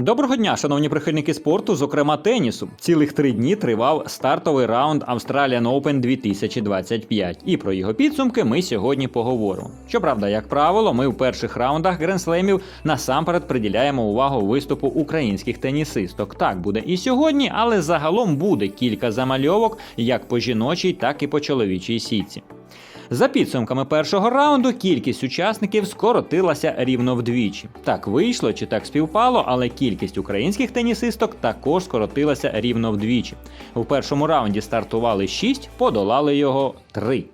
Доброго дня, шановні прихильники спорту, зокрема тенісу. Цілих три дні тривав стартовий раунд Australian Open 2025. І про його підсумки ми сьогодні поговоримо. Щоправда, як правило, ми в перших раундах гренслемів насамперед приділяємо увагу виступу українських тенісисток. Так буде і сьогодні, але загалом буде кілька замальовок як по жіночій, так і по чоловічій сітці. За підсумками першого раунду кількість учасників скоротилася рівно вдвічі. Так вийшло чи так співпало, але кількість українських тенісисток також скоротилася рівно вдвічі. У першому раунді стартували 6, подолали його 3.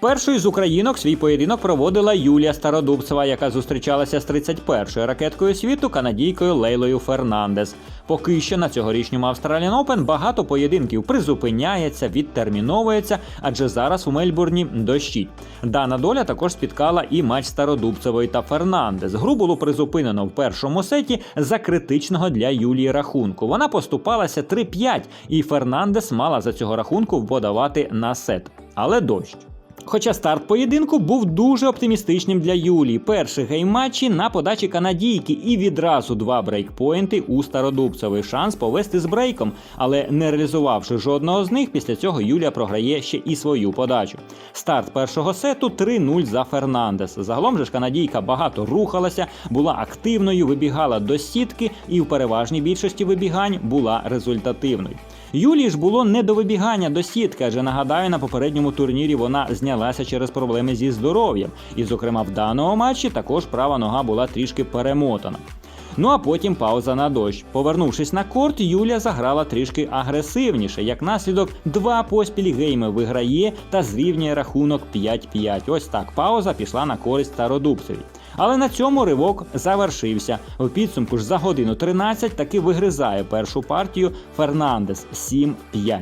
Першою з українок свій поєдинок проводила Юлія Стародубцева, яка зустрічалася з 31-ю ракеткою світу канадійкою Лейлою Фернандес. Поки що на цьогорічньому Australian Open багато поєдинків призупиняється, відтерміновується, адже зараз у Мельбурні дощить. Дана доля також спіткала і матч Стародубцевої та Фернандес. Гру було призупинено в першому сеті за критичного для Юлії рахунку. Вона поступалася 3-5, і Фернандес мала за цього рахунку подавати на сет. Але дощ. Хоча старт поєдинку був дуже оптимістичним для Юлії. Перший гейм-матчі на подачі канадійки і відразу два брейкпоінти у Стародубцевий шанс повести з брейком, але не реалізувавши жодного з них, після цього Юлія програє ще і свою подачу. Старт першого сету 3-0 за Фернандес. Загалом же ж канадійка багато рухалася, була активною, вибігала до сітки і в переважній більшості вибігань була результативною. Юлії ж було не до вибігання до сітки, адже нагадаю, на попередньому турнірі вона знялася через проблеми зі здоров'ям. І, зокрема, в даному матчі також права нога була трішки перемотана. Ну а потім пауза на дощ. Повернувшись на корт, Юлія заграла трішки агресивніше. Як наслідок, два поспіль гейми виграє та зрівнює рахунок 5-5. Ось так пауза пішла на користь Стародубцеві. Але на цьому ривок завершився. У підсумку ж за годину 13 таки вигризає першу партію Фернандес 7-5.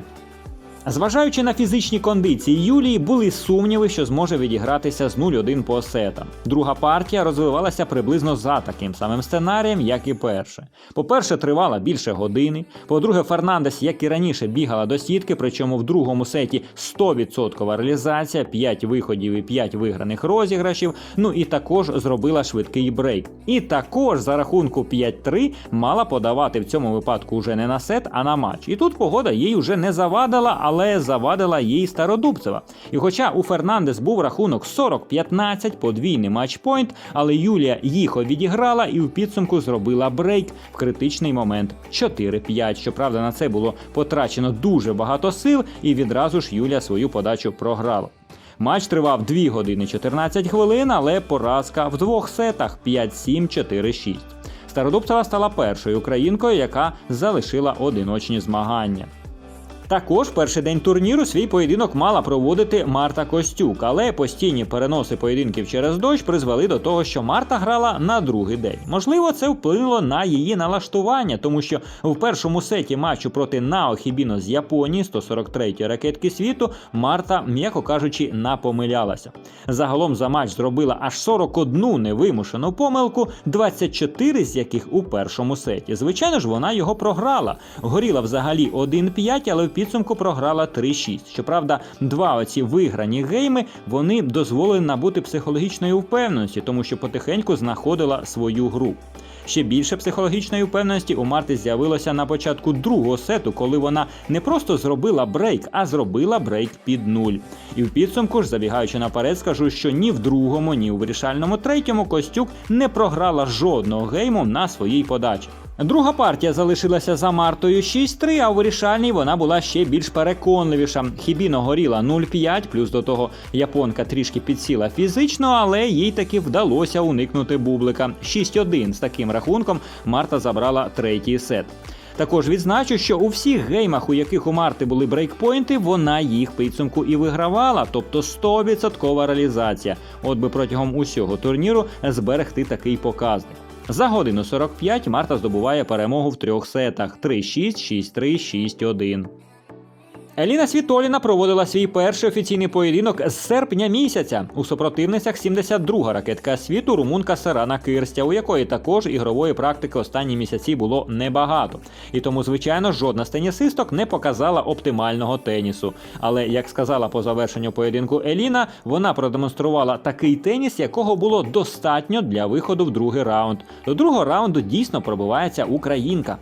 Зважаючи на фізичні кондиції Юлії, були сумніви, що зможе відігратися з 0-1 по сетам. Друга партія розвивалася приблизно за таким самим сценарієм, як і перша. По-перше, тривала більше години. По-друге, Фернандес, як і раніше, бігала до сітки, причому в другому сеті 100% реалізація, 5 виходів і 5 виграних розіграшів. Ну і також зробила швидкий брейк. І також за рахунку 5-3 мала подавати в цьому випадку вже не на сет, а на матч. І тут погода їй вже не завадила, але завадила їй Стародубцева. І хоча у Фернандес був рахунок 40-15, подвійний матчпойнт, але Юлія їх відіграла і в підсумку зробила брейк в критичний момент 4-5. Щоправда, на це було потрачено дуже багато сил, і відразу ж Юлія свою подачу програла. Матч тривав 2 години 14 хвилин, але поразка в двох сетах 5-7, 4-6. Стародубцева стала першою українкою, яка залишила одиночні змагання. Також перший день турніру свій поєдинок мала проводити Марта Костюк, але постійні переноси поєдинків через дощ призвели до того, що Марта грала на другий день. Можливо, це вплинуло на її налаштування, тому що в першому сеті матчу проти Нао Хібіно з Японії, 143-ї ракетки світу, Марта, м'яко кажучи, напомилялася. Загалом за матч зробила аж 41 невимушену помилку, 24 з яких у першому сеті. Звичайно ж, вона його програла. Горіла взагалі 1-5, але в підсумку програла 3-6. Щоправда, два оці виграні гейми вони дозволили набути психологічної впевненості, тому що потихеньку знаходила свою гру. Ще більше психологічної впевненості у Марти з'явилося на початку другого сету, коли вона не просто зробила брейк, а зробила брейк під нуль. І в підсумку ж, забігаючи наперед, скажу, що ні в другому, ні в вирішальному третьому Костюк не програла жодного гейму на своїй подачі. Друга партія залишилася за Мартою 6-3, а у вирішальній вона була ще більш переконливіша. Хібіно горіла 0-5, плюс до того японка трішки підсіла фізично, але їй таки вдалося уникнути бублика. 6-1 з таким рахунком Марта забрала третій сет. Також відзначу, що у всіх геймах, у яких у Марти були брейкпойнти, вона їх підсумку і вигравала, тобто 100% реалізація. От би протягом усього турніру зберегти такий показник. За годину 45 Марта здобуває перемогу в трьох сетах: 3-6, 6-3, 6-1. Еліна Світоліна проводила свій перший офіційний поєдинок з серпня місяця. У супротивницях 72-га ракетка світу румунка Сарана Кирстя, у якої також ігрової практики останні місяці було небагато. І тому, звичайно, жодна з тенісисток не показала оптимального тенісу. Але як сказала по завершенню поєдинку Еліна, вона продемонструвала такий теніс, якого було достатньо для виходу в другий раунд. До другого раунду дійсно пробивається українка.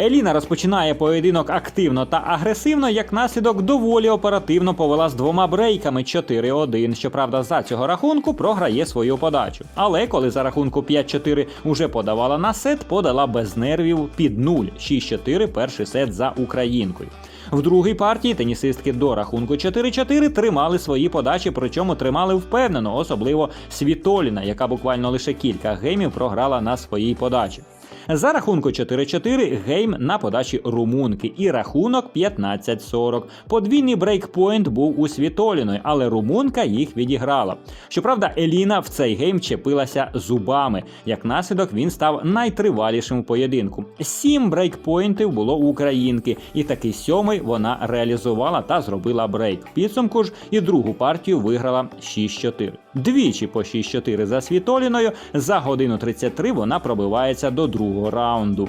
Еліна розпочинає поєдинок активно та агресивно, як наслідок доволі оперативно повела з двома брейками 4-1. Щоправда, за цього рахунку програє свою подачу. Але коли за рахунку 5-4 уже подавала на сет, подала без нервів під 0 6-4 перший сет за українкою. В другій партії тенісистки до рахунку 4-4 тримали свої подачі, причому тримали впевнено, особливо Світоліна, яка буквально лише кілька геймів програла на своїй подачі. За рахунку 4-4 гейм на подачі румунки і рахунок 15-40. Подвійний брейкпойнт був у Світоліної, але румунка їх відіграла. Щоправда, Еліна в цей гейм чепилася зубами. Як наслідок, він став найтривалішим у поєдинку. Сім брейкпойнтів було у українки, і такий сьомий вона реалізувала та зробила брейк. Підсумку ж і другу партію виграла 6-4. Двічі по 6-4 за Світоліною. За годину 33 вона пробивається до другого раунду.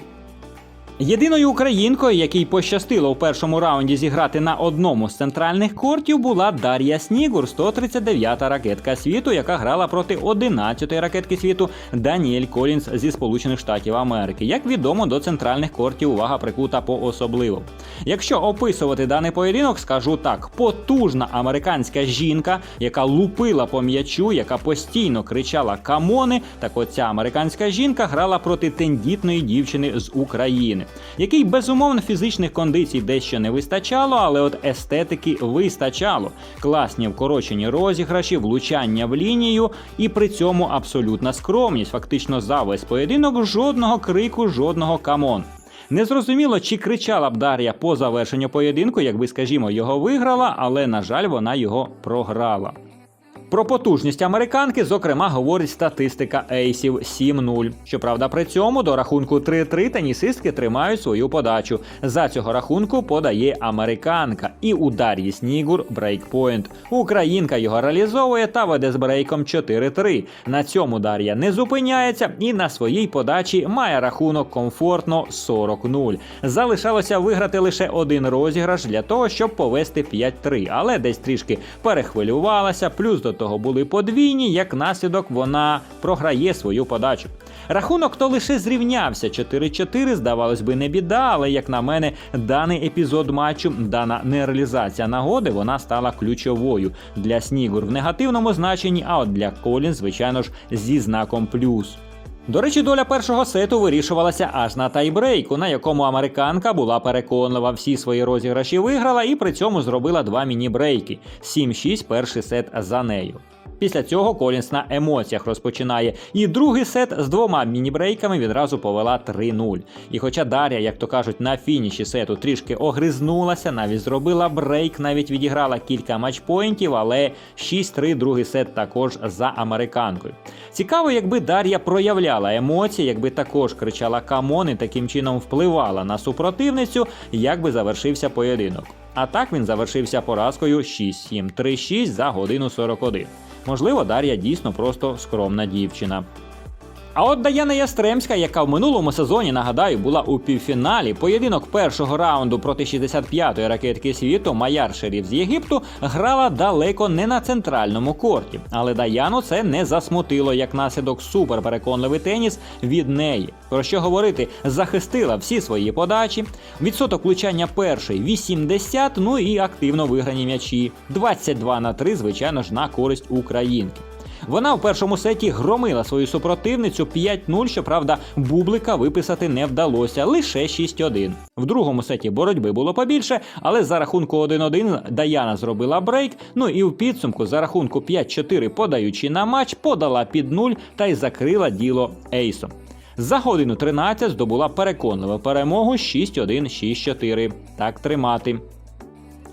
Єдиною українкою, якій пощастило у першому раунді зіграти на одному з центральних кортів, була Дар'я Снігур, 139-та ракетка світу, яка грала проти 11-ї ракетки світу Даніель Колінс зі Сполучених Штатів Америки. Як відомо, до центральних кортів увага прикута по особливо. Якщо описувати даний поєдинок, скажу так: потужна американська жінка, яка лупила по м'ячу, яка постійно кричала камони. Так от ця американська жінка грала проти тендітної дівчини з України який безумовно фізичних кондицій дещо не вистачало, але от естетики вистачало. Класні вкорочені розіграші, влучання в лінію, і при цьому абсолютна скромність. Фактично за весь поєдинок жодного крику, жодного камон. Незрозуміло, чи кричала б Дар'я по завершенню поєдинку, якби, скажімо, його виграла, але на жаль, вона його програла. Про потужність американки, зокрема, говорить статистика ейсів 7-0. Щоправда, при цьому до рахунку 3-3 тенісистки тримають свою подачу. За цього рахунку подає американка. І у Дар'ї Снігур брейкпойнт. Українка його реалізовує та веде з брейком 4-3. На цьому Дар'я не зупиняється і на своїй подачі має рахунок комфортно 40-0. Залишалося виграти лише один розіграш для того, щоб повести 5-3, але десь трішки перехвилювалася, плюс до того були подвійні, як наслідок вона програє свою подачу. Рахунок то лише зрівнявся 4-4, здавалось би, не біда, але як на мене, даний епізод матчу, дана нереалізація нагоди, вона стала ключовою для Снігур в негативному значенні, а от для Колін, звичайно ж, зі знаком плюс. До речі, доля першого сету вирішувалася аж на тайбрейку, на якому американка була переконлива, всі свої розіграші виграла і при цьому зробила два міні-брейки. 7-6 перший сет за нею. Після цього Колінс на емоціях розпочинає. І другий сет з двома міні-брейками відразу повела 3-0. І хоча Дар'я, як то кажуть, на фініші сету трішки огризнулася, навіть зробила брейк, навіть відіграла кілька матчпоінтів, але 6-3 другий сет також за американкою. Цікаво, якби Дар'я проявляла емоції, якби також кричала камон і таким чином впливала на супротивницю, як би завершився поєдинок. А так він завершився поразкою 6-7, 3-6 за годину 41. Можливо, Дар'я дійсно просто скромна дівчина. А от Даяна Ястремська, яка в минулому сезоні, нагадаю, була у півфіналі, поєдинок першого раунду проти 65-ї ракетки світу Маяр Шеріф з Єгипту, грала далеко не на центральному корті. Але Даяну це не засмутило як наслідок суперпереконливий теніс від неї. Про що говорити, захистила всі свої подачі, відсоток влучання перший 80, ну і активно виграні м'ячі 22 на 3, звичайно ж, на користь українки. Вона в першому сеті громила свою супротивницю 5-0, щоправда, бублика виписати не вдалося, лише 6-1. В другому сеті боротьби було побільше, але за рахунку 1-1 Даяна зробила брейк. Ну і в підсумку за рахунку 5-4, подаючи на матч, подала під 0 та й закрила діло ейсом. За годину 13 здобула переконливу перемогу 6-1, 6-4. Так тримати.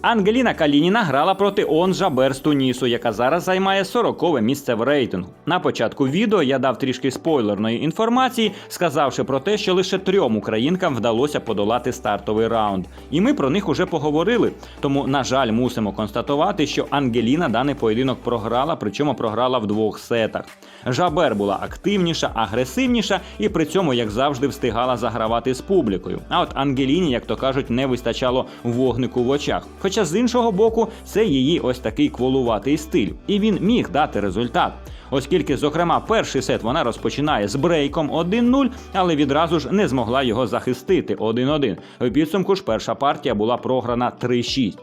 Ангеліна Калініна грала проти Он Жабер з Тунісу, яка зараз займає 40-ве місце в рейтингу. На початку відео я дав трішки спойлерної інформації, сказавши про те, що лише трьом українкам вдалося подолати стартовий раунд. І ми про них уже поговорили. Тому, на жаль, мусимо констатувати, що Ангеліна даний поєдинок програла, причому програла в двох сетах. Жабер була активніша, агресивніша і при цьому, як завжди, встигала загравати з публікою. А от Ангеліні, як то кажуть, не вистачало вогнику в очах. Хоча з іншого боку, це її ось такий кволуватий стиль, і він міг дати результат. Оскільки, зокрема, перший сет вона розпочинає з брейком 1-0, але відразу ж не змогла його захистити 1-1. В підсумку ж перша партія була програна 3-6.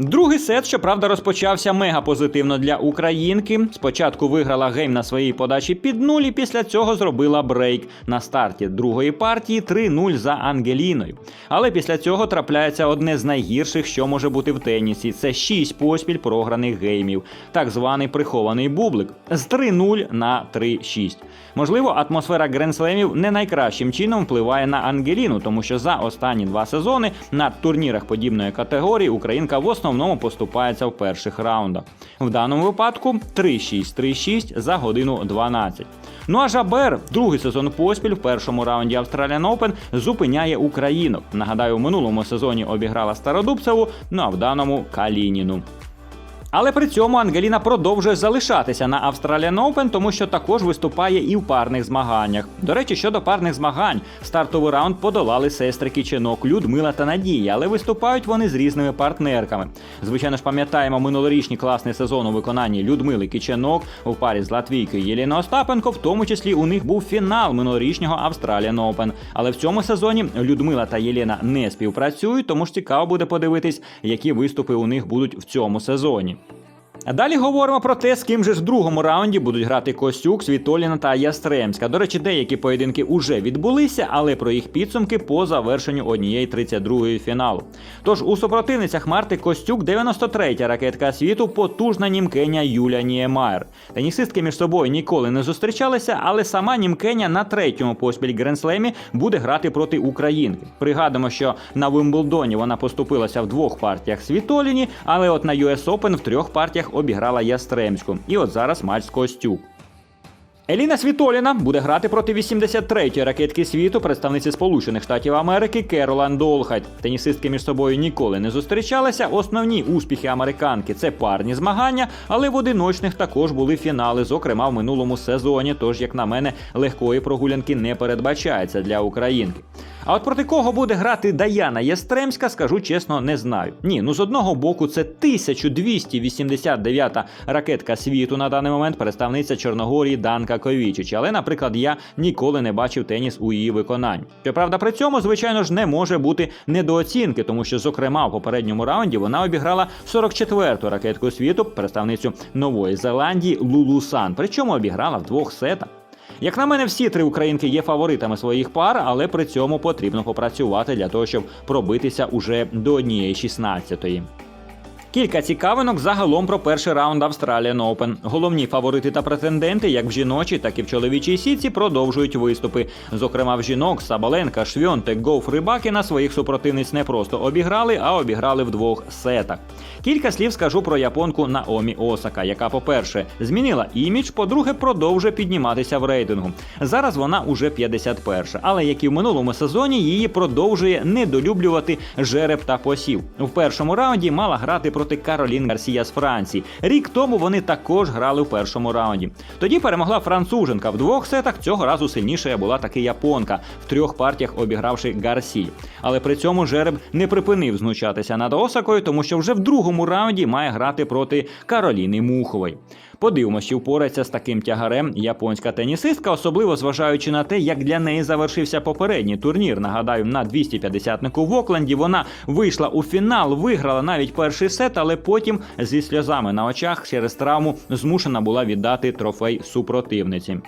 Другий сет, щоправда, розпочався мега позитивно для українки. Спочатку виграла гейм на своїй подачі під нуль, і після цього зробила брейк на старті другої партії 3-0 за Ангеліною. Але після цього трапляється одне з найгірших, що може бути в тенісі. Це 6 поспіль програних геймів, так званий прихований бублик з 3-0 на 3-6. Можливо, атмосфера гренслемів не найкращим чином впливає на Ангеліну, тому що за останні два сезони на турнірах подібної категорії Українка в основному поступається в перших раундах. В даному випадку 3-6, 3-6 за годину 12. Ну а Жабер, другий сезон поспіль в першому раунді Australian Open зупиняє українок. Нагадаю, в минулому сезоні обіграла Стародубцеву, ну а в даному Калініну. Але при цьому Ангеліна продовжує залишатися на Australian Open, тому що також виступає і в парних змаганнях. До речі, щодо парних змагань, стартовий раунд подолали сестри Кіченок Людмила та Надія, але виступають вони з різними партнерками. Звичайно ж, пам'ятаємо минулорічний класний сезон у виконанні Людмили Кіченок у парі з Латвійкою Єліною Остапенко. В тому числі у них був фінал минулорічного Australian Open. Але в цьому сезоні Людмила та Єлена не співпрацюють, тому ж цікаво буде подивитись, які виступи у них будуть в цьому сезоні. А далі говоримо про те, з ким же ж в другому раунді будуть грати Костюк, Світоліна та Ястремська. До речі, деякі поєдинки уже відбулися, але про їх підсумки по завершенню однієї 32-ї фіналу. Тож у супротивницях Марти Костюк 93-я ракетка світу, потужна німкеня Юля Ніємаєр. Тенісистки між собою ніколи не зустрічалися, але сама німкеня на третьому поспіль Гренслемі буде грати проти українки. Пригадуємо, що на Вимблдоні вона поступилася в двох партіях Світоліні, але от на US Open в трьох партіях обіграла Ястремську. І от зараз матч з Костюк. Еліна Світоліна буде грати проти 83-ї ракетки світу, представниці Сполучених Штатів Америки Керолан Долхайт. Тенісистки між собою ніколи не зустрічалися. Основні успіхи американки це парні змагання, але в одиночних також були фінали, зокрема в минулому сезоні. Тож, як на мене, легкої прогулянки не передбачається для українки. А от проти кого буде грати Даяна Єстремська, скажу чесно, не знаю. Ні, ну з одного боку, це 1289-та ракетка світу на даний момент, представниця Чорногорії Данка Ковічич. Але, наприклад, я ніколи не бачив теніс у її виконанні. Щоправда, при цьому, звичайно ж, не може бути недооцінки, тому що, зокрема, в попередньому раунді вона обіграла 44-ту ракетку світу, представницю Нової Зеландії Лулу Сан. Причому обіграла в двох сетах. Як на мене, всі три українки є фаворитами своїх пар, але при цьому потрібно попрацювати для того, щоб пробитися уже до однієї 16-ї. Кілька цікавинок загалом про перший раунд Australian Open. Головні фаворити та претенденти, як в жіночій, так і в чоловічій сітці, продовжують виступи. Зокрема, в жінок Сабаленка, Швьонтек, Гоуф Рибаки на своїх супротивниць не просто обіграли, а обіграли в двох сетах. Кілька слів скажу про японку Наомі Осака, яка, по-перше, змінила імідж, по-друге, продовжує підніматися в рейтингу. Зараз вона уже 51, але як і в минулому сезоні, її продовжує недолюблювати жереб та посів. В першому раунді мала грати проти Каролін Гарсія з Франції. Рік тому вони також грали в першому раунді. Тоді перемогла француженка в двох сетах. Цього разу сильнішою була таки японка, в трьох партіях обігравши Гарсію. Але при цьому жереб не припинив знущатися над Осакою, тому що вже в другому раунді має грати проти Кароліни Мухової. Подивимося, чи впорається з таким тягарем японська тенісистка, особливо зважаючи на те, як для неї завершився попередній турнір. Нагадаю, на 250-нику в Окленді вона вийшла у фінал, виграла навіть перший сет, але потім зі сльозами на очах через травму змушена була віддати трофей супротивниці.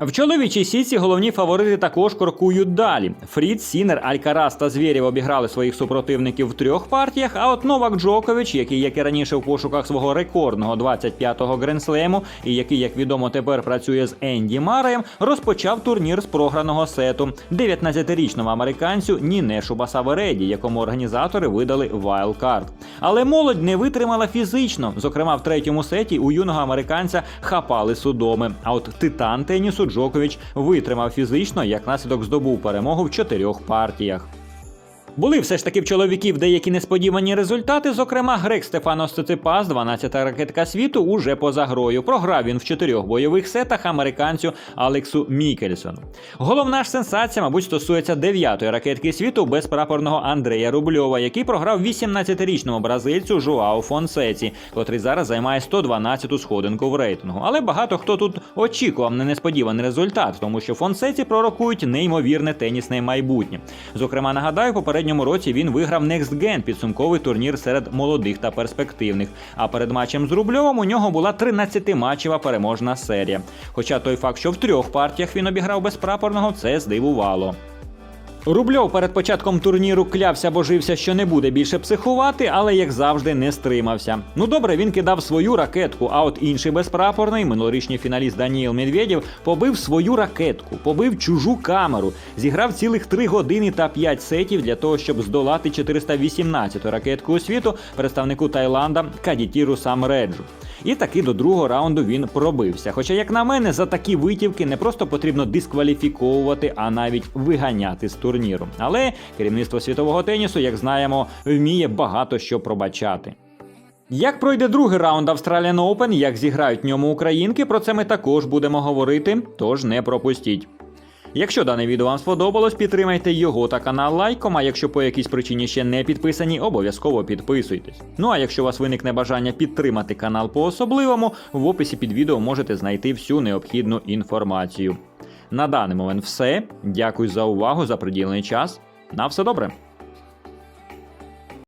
В чоловічій сітці головні фаворити також крокують далі. Фрід, Сінер, Алькарас та Звєрєв обіграли своїх супротивників в трьох партіях. А от Новак Джокович, який, як і раніше, в пошуках свого рекордного 25-го гренслему, і який, як відомо, тепер працює з Енді Мареєм, розпочав турнір з програного сету 19-річному американцю Нінешу Басавереді, якому організатори видали вайлдкарт. Але молодь не витримала фізично. Зокрема, в третьому сеті у юного американця хапали судоми. А от титан тенісу Джокович витримав фізично, як наслідок здобув перемогу в чотирьох партіях. Були все ж таки в чоловіків деякі несподівані результати. Зокрема, грек Стефанос Циципас, 12-та ракетка світу, уже поза грою. Програв він в чотирьох бойових сетах американцю Алексу Мікельсону. Головна ж сенсація, мабуть, стосується дев'ятої ракетки світу безпрапорного Андрея Рубльова, який програв 18-річному бразильцю Жуао Фонсеці, котрий зараз займає 112-ту сходинку в рейтингу. Але багато хто тут очікував на несподіваний результат, тому що Фонсеці пророкують неймовірне тенісне майбутнє. Зокрема, нагадаю, попередньому році він виграв Next Gen підсумковий турнір серед молодих та перспективних. А перед матчем з Рубльовим у нього була 13-матчева переможна серія. Хоча той факт, що в трьох партіях він обіграв безпрапорного, це здивувало. Рубльов перед початком турніру клявся, божився, що не буде більше психувати, але як завжди не стримався. Ну добре, він кидав свою ракетку, а от інший безпрапорний, минулорічний фіналіст Даніїл Медведєв, побив свою ракетку, побив чужу камеру, зіграв цілих 3 години та 5 сетів для того, щоб здолати 418-ту ракетку у світу представнику Таїланда Кадітіру Самреджу. І таки до другого раунду він пробився. Хоча, як на мене, за такі витівки не просто потрібно дискваліфіковувати, а навіть виганяти з турніру. Але керівництво світового тенісу, як знаємо, вміє багато що пробачати. Як пройде другий раунд Australian Open, як зіграють в ньому українки, про це ми також будемо говорити, тож не пропустіть. Якщо дане відео вам сподобалось, підтримайте його та канал лайком. А якщо по якійсь причині ще не підписані, обов'язково підписуйтесь. Ну а якщо у вас виникне бажання підтримати канал по особливому, в описі під відео можете знайти всю необхідну інформацію. На даний момент все. Дякую за увагу, за приділений час. На все добре.